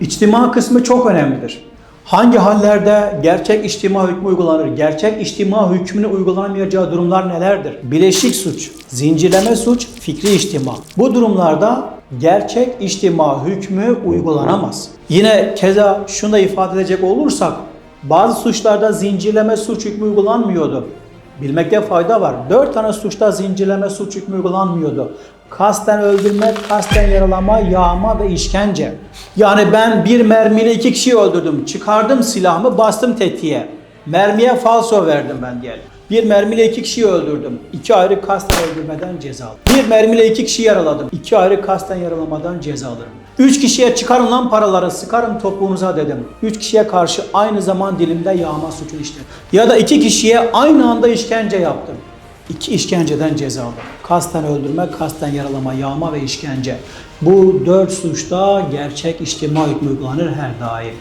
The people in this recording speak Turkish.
İçtima kısmı çok önemlidir. Hangi hallerde gerçek içtima hükmü uygulanır? Gerçek içtima hükmünü uygulanamayacağı durumlar nelerdir? Bileşik suç, zincirleme suç, fikri içtima. Bu durumlarda gerçek içtima hükmü uygulanamaz. Yine keza şunu da ifade edecek olursak bazı suçlarda zincirleme suç hükmü uygulanmıyordu. Bilmekte fayda var. Dört tane suçta zincirleme suç hükmü uygulanmıyordu. Kasten öldürme, kasten yaralama, yağma ve işkence. Yani ben bir mermiyle iki kişiyi öldürdüm. Çıkardım silahımı, bastım tetiğe. Mermiye falso verdim ben diyelim. Bir mermiyle iki kişiyi öldürdüm. İki ayrı kasten öldürmeden ceza alırım. Bir mermiyle iki kişiyi yaraladım. İki ayrı kasten yaralamadan ceza alırım. Üç kişiye çıkarın lan paraları sıkarım topuğunuza dedim. Üç kişiye karşı aynı zaman dilimde yağma suçu işledim. Ya da iki kişiye aynı anda işkence yaptım. İki işkenceden ceza aldım. Kasten öldürme, kasten yaralama, yağma ve işkence. Bu dört suçta gerçek içtima hükmü uygulanır her daim.